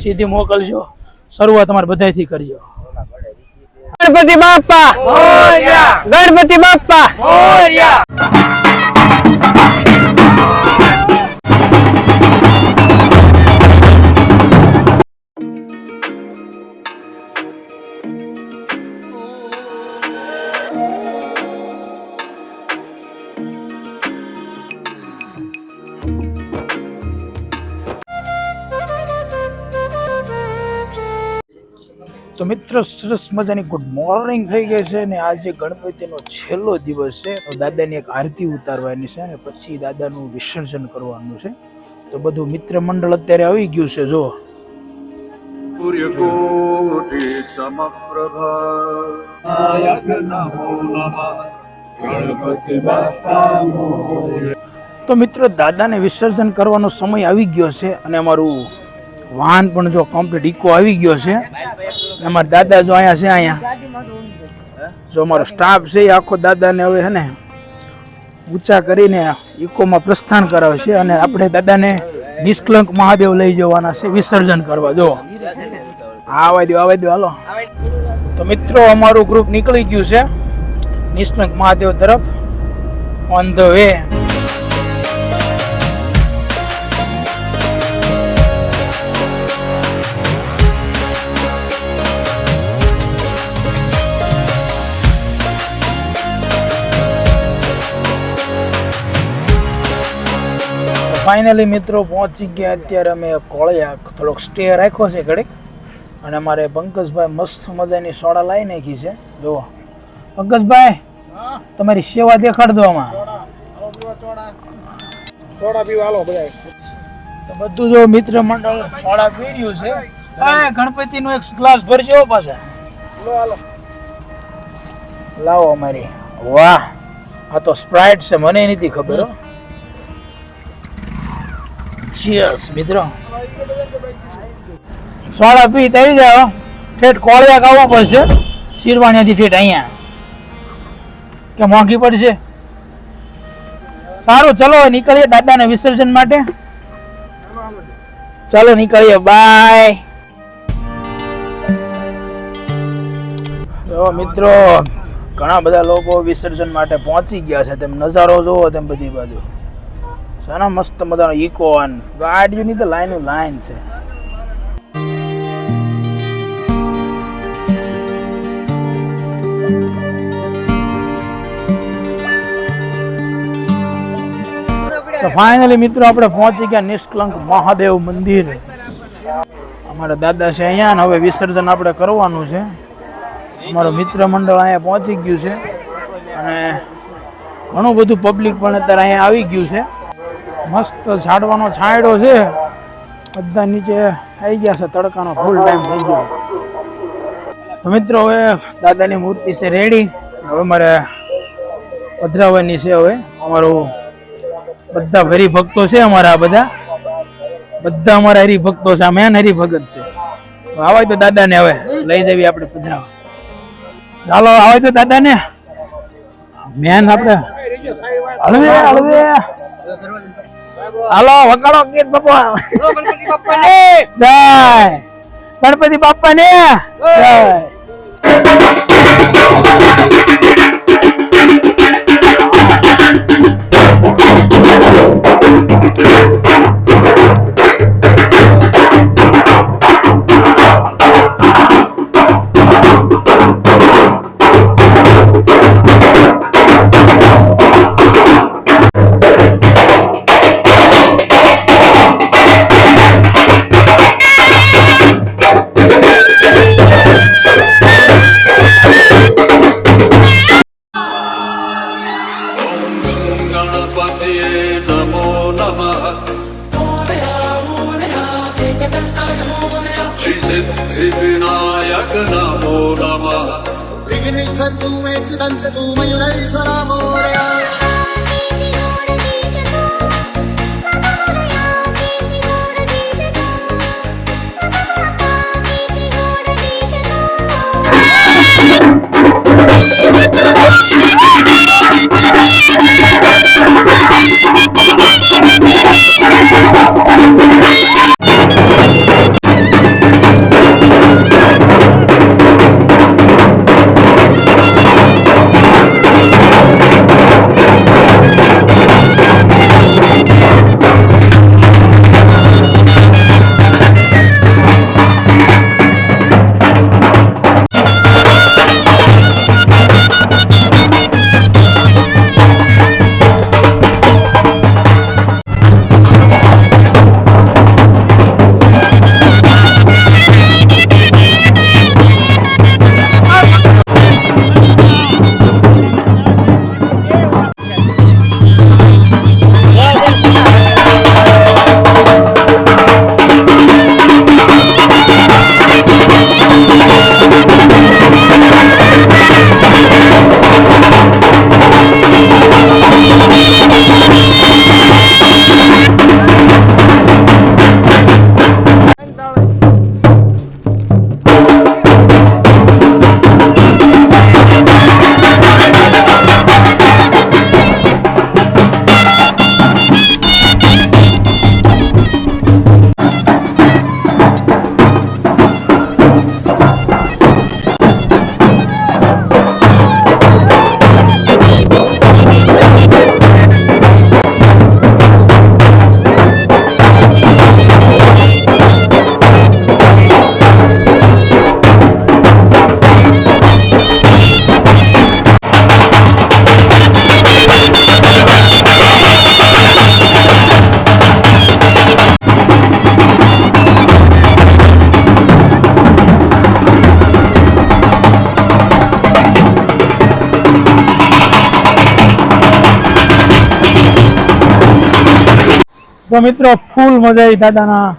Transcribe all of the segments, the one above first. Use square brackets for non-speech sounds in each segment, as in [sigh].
સીધી મોકલજો. શરૂઆત તમારે બધાથી કરજો. ગણપતિ બાપા ગણપતિ બાપ્પા! તો મિત્રો સરસ મજાની ગુડ મોર્નિંગ થઈ ગઈ છે ને આજે ગણપતિનો છેલ્લો દિવસ છે. તો દાદાની એક આરતી ઉતારવાની છે અને પછી દાદાનું વિસર્જન કરવાનું છે. તો બધું મિત્ર મંડળ અત્યારે આવી ગયું છે જો તો મિત્રો દાદાને વિસર્જન કરવાનો સમય આવી ગયો છે અને અમારું વાહન પણ જો કમ્પ્લીટ ઇકો આવી ગયો છે. અમારા દાદા જો અહીંયા છે અહીંયા. જો અમારો સ્ટાફ છે એ આખો દાદાને હવે હે ઊંચા કરીને ઇકોમાં પ્રસ્થાન કરાવે છે અને આપણે દાદાને નિષ્કલંક મહાદેવ લઈ જવાના છે, વિસર્જન કરવા. જો આવા દો આવા દો હાલો. તો મિત્રો, અમારું ગ્રુપ નીકળી ગયું છે. નિષ્કલંક મહાદેવ તરફ. ઓન ધ વે ફાઇનલી મિત્રો પહોંચી ગયા અત્યારે અમે કોળિયા થોડોક સ્ટે રાખ્યો છે ઘડીક. અને અમારે પંકજભાઈ મસ્ત મજાની સોડા લાવી નાખી છે. જુઓ. પંકજભાઈ તમારી સેવા દેખાડ દો આમાં સોડા પીવા હાલો બધા બધું જો મિત્ર મંડળ સોડા પી રહ્યું છે. હા ગણપતિનો એક ગ્લાસ ભરજો પાછા. લાવો અમારી. વાહ. આ તો સ્પ્રાઇટ છે મને નથી ખબર હો. ચીયર્સ મિત્રો. સોડા પી તરી જાઓ ઠેઠ કોળિયા ખાવા પડશે. શિરવાણીયાથી ઠેઠ અહીંયા. કે મોંઘી પડશે. સારું, ચલો, નીકળીએ દાદાને વિસર્જન માટે. ચાલો, નીકળીએ. બાય તો મિત્રો, ઘણા બધા લોકો વિસર્જન માટે પહોંચી ગયા છે. તેમ નજારો જોવો, તેમ બધી બાજુ. સાના મસ્ત મજાનો ઇકો અને ગાડીઓની તો લાઈન લાઈન છે. તો ફાઇનલી મિત્રો આપણે પહોંચી ગયા નિષ્કલંક મહાદેવ મંદિર. અમારા દાદા છે અહીંયા ને હવે વિસર્જન આપણે કરવાનું છે. અમારો મિત્ર મંડળ અહીંયા પહોંચી ગયું છે. અને ઘણું બધું પબ્લિક પણ અત્યારે અહીંયા આવી ગયું છે. મસ્ત ઝાડવાનો છાંયડો છે. બધા નીચે આવી ગયા છે, તડકાનો ફૂલ ટાઈમ થઈ ગયો. મિત્રો, હવે દાદાની મૂર્તિ છે રેડી હવે મારે પધરાવવાની છે હવે. અમારું બધા હરિભક્તો છે અમારા બધા. બધા અમારા હરિભક્તો છે, આ મેન હરિભગત છે. આવાય તો દાદાને હવે લઈ જવી આપણે પધરાવા ચાલો આવે તો દાદાને. મેન આપણે. હળવે હળવે. હાલો વગાડો ગીત બાપા જય ગણપતિ બાપા ને જય गणपतये नमो नमः श्रीसिद्धिविनायक नमो नमः विघ्नेश्वर तू एक दंत तू मयूरेश्वरा मोरया તો મિત્રો ફૂલ મજા આવી દાદાના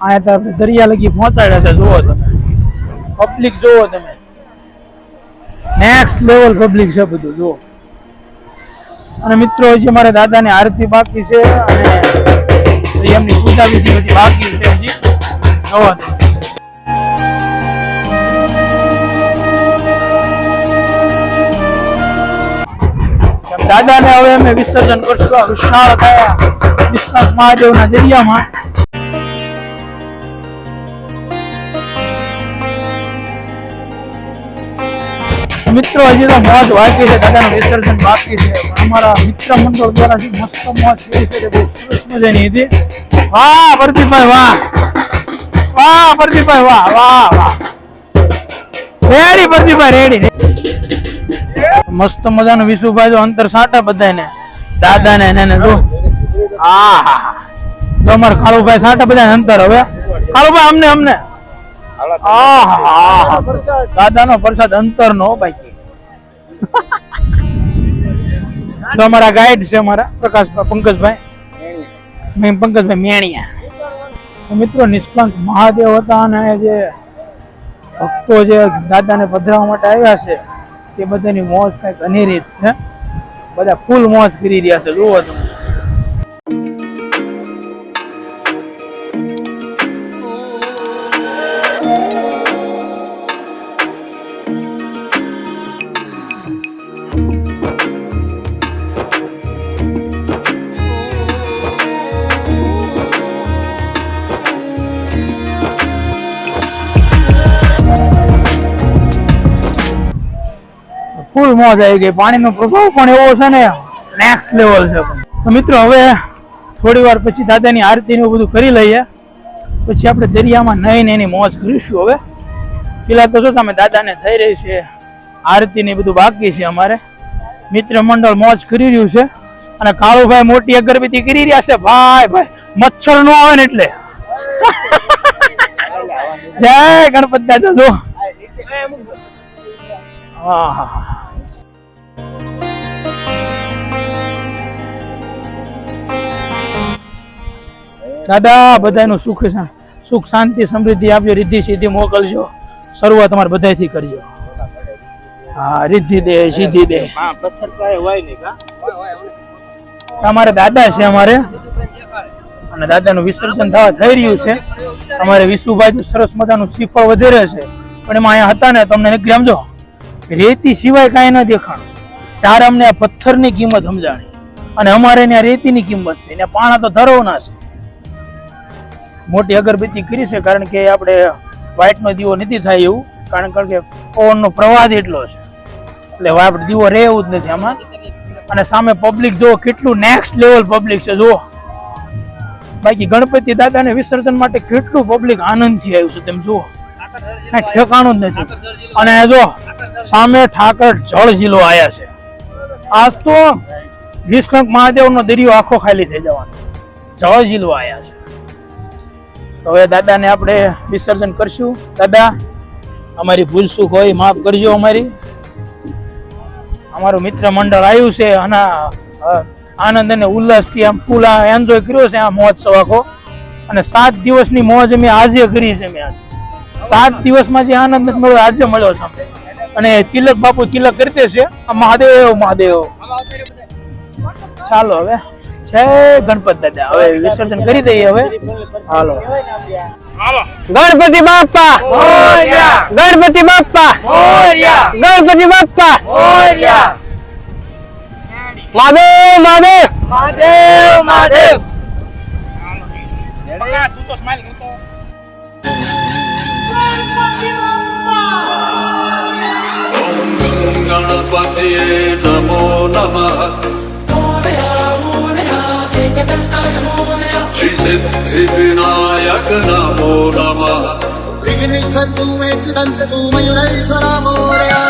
અહીંયા તરફ દરિયા લગી પહોંચાડ્યા છે. જુઓ તમે. પબ્લિક જુઓ તમે. નેક્સ્ટ લેવલ પબ્લિક છે બધું, જુઓ. અને મિત્રો, હજી મારા દાદાની આરતી બાકી છે અને એમની પૂજા વિધિ બધી બાકી છે હજી. જુઓ દાદાને હવે અમે વિસર્જન કરશું આ વિશાળ થયા વિશ્વનાથ મહાદેવના દરિયામાં. મિત્રો, હજી તો મોજ વાગી છે, દાદાનું વિસર્જન બાકી છે. અમારા મિત્ર મંડળ દ્વારા જે મસ્ત મોજ કરી છે, તે બહુ સરસ મજાની હતી. વાહ, પ્રદીપભાઈ, વાહ. વાહ, પ્રદીપભાઈ, વાહ વાહ વાહ. રેડી પ્રદીપભાઈ રેડી મસ્ત મજાનું વિશુભાઈ જો અંતર સાટા બધાને દાદા ને એને જો. હા. તો અમારે કાળુભાઈ સાટા બધા અંતર હવે. કાળુભાઈ અમને અમને. દાદા દાદાનો પ્રસાદ. અંતર નો બાકી. [laughs] તો અમારા ગાઈડ છે અમારા પ્રકાશ પંકજભાઈ. મેં પંકજભાઈ મેણિયા. મિત્રો નિષ્કંક મહાદેવ હતા અને જે ભક્તો જે દાદાને પધરાવવા માટે આવ્યા છે તે બધાની મોજ કંઈક અનેરી જ છે. બધા ફૂલ મોજ કરી રહ્યા છે. જુઓ તમે. ફૂલ મોજ આવી ગઈ. પાણીનો પ્રભાવ પણ એવો છે ને નેક્સ્ટ લેવલ છે તો મિત્રો, હવે થોડી વાર પછી દાદાની આરતી ને એવું બધું કરી લઈએ. પછી આપણે દરિયામાં નહીં એની મોજ કરીશું હવે. પેલા તો શું તમે દાદાને થઈ રહી છે આરતી ને બધું બાકી છે અમારે. મિત્ર મંડળ મોજ કરી રહ્યું છે. અને કાળુભાઈ મોટી અગરબત્તી કરી રહ્યા છે. ભાઈ ભાઈ, મચ્છર નો આવે ને એટલે. જય ગણપત દાદા, જો. આહા. દાદા બધાનું સુખ સુખ, શાંતિ, સમૃદ્ધિ આપજો, રિદ્ધિ, સિદ્ધિ મોકલજો. શરૂઆત અમારે બધાથી કરજો. હા, રિદ્ધિ દે, સિદ્ધિ દે. અમારે દાદા છે અમારે. અને દાદાનું વિસર્જન થવા થઈ રહ્યું છે. અમારે વિશુભાઈ સરસ મજાનું શ્રીફળ વધારે છે. પણ એમાં અહીંયા હતા ને, તમને નીકળી સમજો? રેતી સિવાય કાંઈ ન દેખાણ. ત્યારે અમને આ પથ્થરની કિંમત સમજાણી. અને અમારે ત્યાં રેતીની કિંમત છે. ને પાણા તો ધરવના છે. મોટી અગરબત્તી કરી છે કારણ કે આપણે વ્હાઇટનો દીવો નથી થાય એવું, કારણ કે પવનનો પ્રવાહ એટલો છે. એટલે આપણે દીવો રહે એવું જ નથી આમાં. અને સામે પબ્લિક જુઓ, કેટલું નેક્સ્ટ લેવલ પબ્લિક છે, જુઓ. બાકી ગણપતિ દાદાને વિસર્જન માટે કેટલું પબ્લિક આનંદથી આવ્યું છે તેમ જુઓ. કાંઈ ઠેકાણું જ નથી. અને જો સામે ઠાકર જળ જિલ્લો આવ્યા છે. આજ તો વિષ્ણક મહાદેવનો દરિયો આખો ખાલી થઈ જવાનો. જળ જિલ્લો આવ્યા છે. તો હવે દાદાને આપણે વિસર્જન કરશું. દાદા, અમારી ભૂલ સુખ હોય માફ કરજો અમારી. અમારું મિત્ર મંડળ આવ્યું છે અને આનંદ અને ઉલ્લાસથી આમ ફૂલ એન્જોય કર્યો છે આ મહોત્સવ આખો. અને સાત દિવસની મોજ અમે આજે કરી છે મેં સાત દિવસમાં જે આનંદ મળ્યો, આજે મળ્યો છે અને તિલક બાપુ તિલક છે. આ મહાદેવ મહાદેવ. ચાલો હવે. જય ગણપત દાદા. હવે વિસર્જન કરી દઈએ હવે. હાલો. ગણપતિ બાપા ગણપતિ બાપા ગણપતિ બાપા મહાદેવ મહાદેવ. મહાદેવ મહાદેવ. તું તો ગણપતિ નમો નમઃ. శ్రీసిద్ధివినాయక నమో నమ విఘ్నేశ్వరు మయూరేశ్వర మోరయా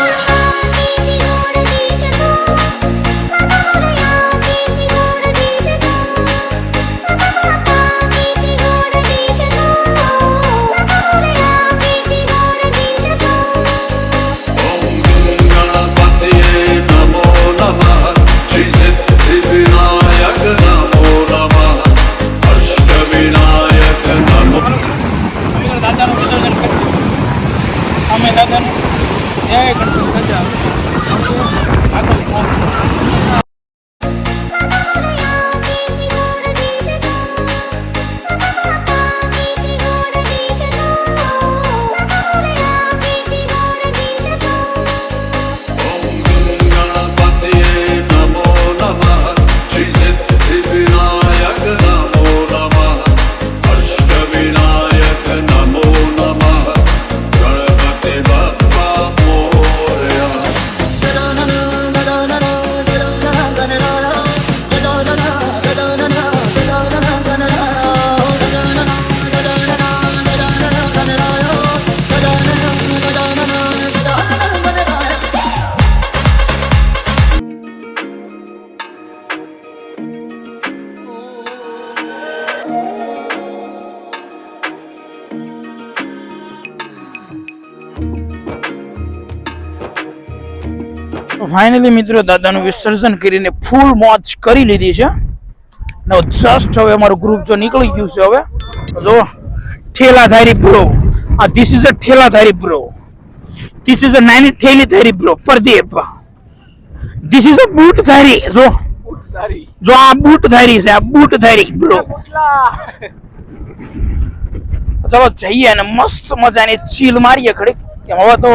ફાઇનલી મિત્રો દાદાનું વિસર્જન કરીને ફૂલ મોજ કરી લીધી છે. ને જસ્ટ હવે અમારું ગ્રુપ જો નીકળી ગયું છે હવે જો ઠેલા ધારી બ્રો આ ધીસ ઇઝ અ ઠેલા ધારી બ્રો ધીસ ઇઝ અ નાની ઠેલી ધારી bro Pradeep. This is a boot ધારી જો જો આ બૂટ ધારી છે આ બૂટ ધારી બ્રો ચલો જઈએ અને મસ્ત મજાની ચીલ મારીએ ખડી. કેમ હવે તો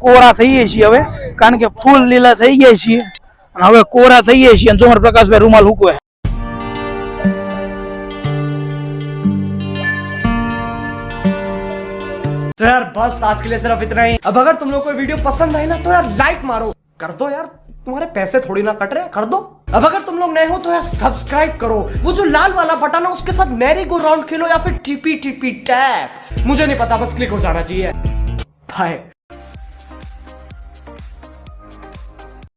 કોરા થઈએ છીએ હવે કારણ કે ફૂલ લીલા થઈ ગયા છીએ અને હવે કોરા થઈએ છીએ અને જોમર પ્રકાશભાઈ રૂમાલ હુકવે तो यार बस आज के लिए सिर्फ इतना ही अब अगर तुम लोग को वीडियो पसंद आई ना तो यार लाइक मारो कर दो यार तुम्हारे पैसे थोड़ी ना कट रहे हैं कर दो अब अगर तुम लोग नए हो तो यार सब्सक्राइब करो वो जो लाल वाला बटन है उसके साथ मैरी गो राउंड खेलो या फिर टीपी टीपी टैप मुझे नहीं पता बस क्लिक हो जाना चाहिए बाय